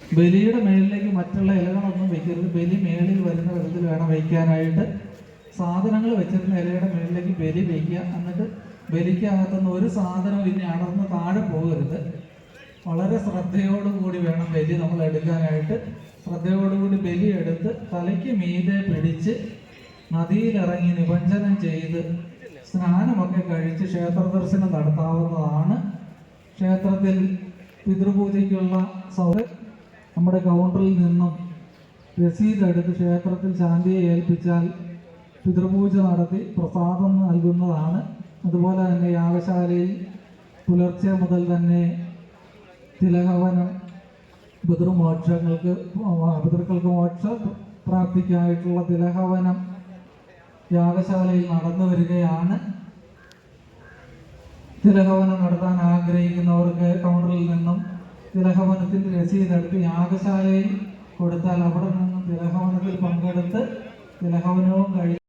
ബലിയുടെ മേളിലേക്ക് മറ്റുള്ള ഇലകളൊന്നും വെക്കരുത്. ബലി മേളിൽ വരുന്ന വിധത്തിൽ വേണം വയ്ക്കാനായിട്ട്. സാധനങ്ങൾ വെച്ചിരുന്ന ഇലയുടെ മേളിലേക്ക് ബലി വയ്ക്കുക. എന്നിട്ട് ബലിക്കകത്തുനിന്ന് ഒരു സാധനം ഇനി അടർന്ന് താഴെ പോകരുത്. വളരെ ശ്രദ്ധയോടുകൂടി വേണം ബലി നമ്മൾ എടുക്കാനായിട്ട്. ശ്രദ്ധയോടുകൂടി ബലി എടുത്ത് തലയ്ക്ക് മീതെ പിടിച്ച് നദിയിലിറങ്ങി നിബഞ്ജനം ചെയ്ത് സ്നാനമൊക്കെ കഴിച്ച് ക്ഷേത്ര ദർശനം നടത്താവുന്നതാണ്. ക്ഷേത്രത്തിൽ പിതൃപൂജയ്ക്കുള്ള സൗകര്യം നമ്മുടെ കൗണ്ടറിൽ നിന്നും രസീത് എടുത്ത് ക്ഷേത്രത്തിൽ ശാന്തിയെ ഏൽപ്പിച്ചാൽ പിതൃപൂജ നടത്തി പ്രസാദം നൽകുന്നതാണ്. അതുപോലെ തന്നെ യാഗശാലയിൽ പുലർച്ചെ മുതൽ തന്നെ തിലഹവനം പിതൃമോക്ഷങ്ങൾക്ക് പിതൃക്കൾക്ക് മോക്ഷ പ്രാപ്തിക്കായിട്ടുള്ള തിലഹവനം യാഗശാലയിൽ നടന്നു വരികയാണ്. തിലഹവനം നടത്താൻ ആഗ്രഹിക്കുന്നവർക്ക് തിലഹവനത്തിന്റെ രസീതെടുത്ത് യാഗശാലയിൽ കൊടുത്താൽ അവിടെ നിന്നും തിലഹവനത്തിൽ പങ്കെടുത്ത് തിലഹവനവും കഴി